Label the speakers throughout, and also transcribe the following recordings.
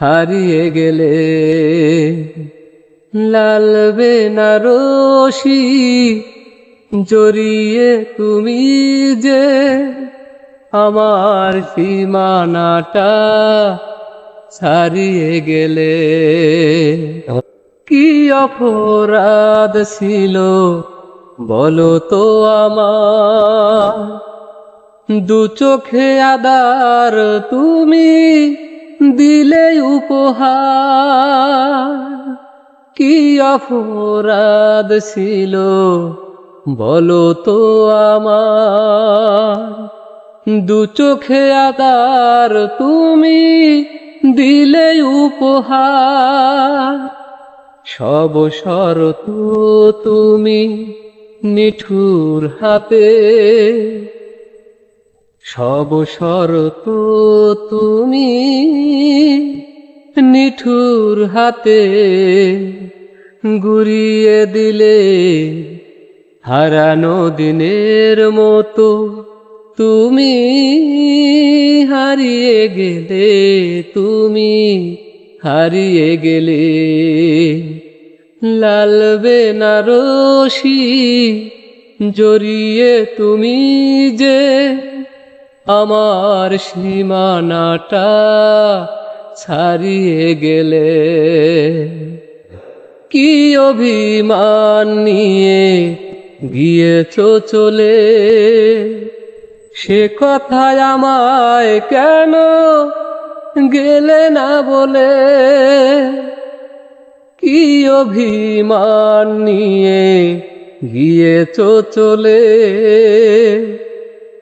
Speaker 1: হারিয়ে গেলে। লাল বেনারসি জড়িয়ে তুমি যে আমার সীমানাটা ছাড়িয়ে গেলে। কি অপরাধ ছিল বলো তো আমার? দু চোখে আদার তুমি দিলে উপহার। কি অপরাধ ছিল বলো তো আমার। দু চোখে আদার তুমি দিলে উপহার। সব শরত তুমি নিঠুর হাতে। সব শরত তুমি নিঠুর হাতে গুরিয়ে দিলে। হারানো দিনের মতো তুমি হারিয়ে গেলে, তুমি হারিয়ে গেলে। লাল বেনারসি জড়িয়ে তুমি যে আমার সীমানাটা ছাড়িয়ে গেলে কি অভিমান নিয়ে গিয়েছ চলে? সে কথায় আমায় কেন গেলে না বলে? কি অভিমান নিয়ে গিয়েছ চলে?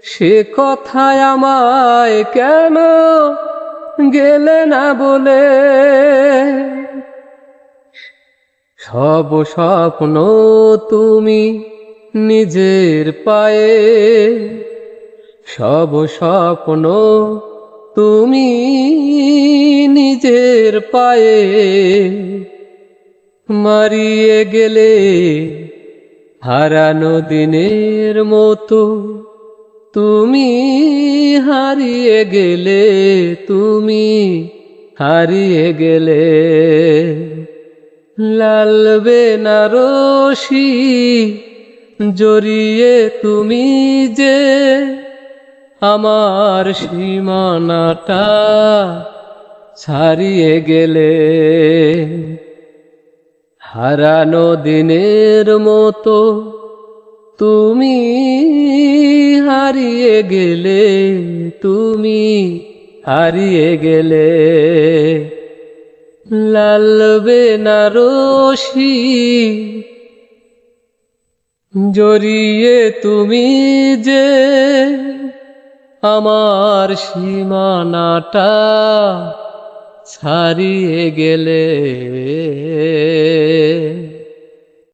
Speaker 1: সে কথায় আমায় কেন গেলে না বলে? সব স্বপ্ন তুমি নিজের পায়ে, সব স্বপ্ন তুমি নিজের পায়ে। মারিয়ে গেলে হারানো দিনের মতো তুমি হারিয়ে গেলে, তুমি হারিয়ে গেলে। লাল বেনারসি জড়িয়ে তুমি যে আমার সীমানাটা ছাড়িয়ে গেলে। হারানো দিনের মতো তুমি হারিয়ে গেলে, তুমি হারিয়ে গেলে। লাল বেনারসি জড়িয়ে তুমি যে আমার সীমানাটা ছাড়িয়ে গেলে।